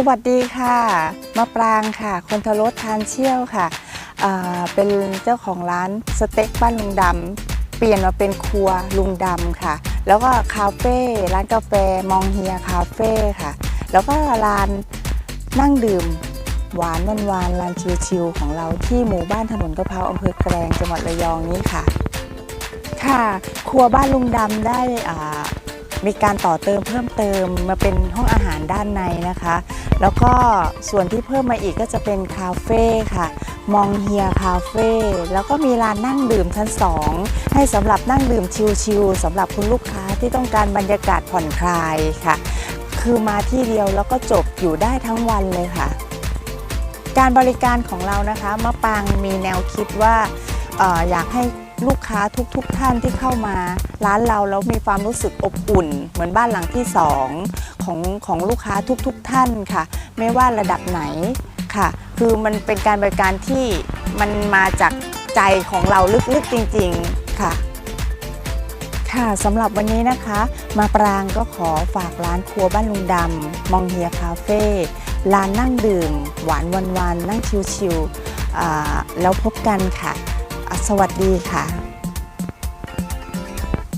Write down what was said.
สวัสดีค่ะมะปรางค่ะ คนทรสทานเชี่ยวค่ะเป็นเจ้าของร้านสเต็กบ้านลุงดำเปลี่ยนมาเป็นครัวลุงดำค่ะ แล้วก็คาเฟ่ร้านกาแฟมองเฮียคาเฟ่ค่ะ แล้วก็ร้านนั่งดื่มหวานวันวานร้านชิวๆของเราที่หมู่บ้านถนนกะเพราอำเภอแกลงจังหวัดระยองนี้ค่ะ ค่ะ ครัวบ้านลุงดำได้อ่า มีการต่อเติมเพิ่มเติมมาเป็นห้องอาหารด้านในนะคะ แล้วก็ส่วนที่เพิ่มมาอีกก็จะเป็นคาเฟ่ค่ะ มองเฮียคาเฟ่แล้วก็มีร้านนั่งดื่มชั้น 2 ให้สำหรับนั่งดื่มชิลๆสำหรับคุณลูกค้าที่ต้องการบรรยากาศผ่อนคลายค่ะ คือมาที่เดียวแล้วก็จบอยู่ได้ทั้งวันเลยค่ะ การบริการของเรานะคะมะปางมีแนวคิดว่าอออยากให้ ลูกค้าทุกๆทท่านที่เข้ามา ร้านเราแล้วมีความรู้สึกอบอุ่น เหมือนบ้านหลังที่สองของของลูกค้าทุกๆทท่านค่ะ ไม่ว่าระดับไหนค่ะ คือมันเป็นการบริการที่มันมาจากใจของเราลึกๆจริง ๆค่ะค่ะสำหรับวันนี้นะคะ มาปรางก็ขอฝากร้านครัวบ้านลุงดำมองเฮียคาเฟ่ร้านนั่งดื่ม หวานวันวานๆนั่งชิวๆแล้วพบกันค่ะ สวัสดีค่ะ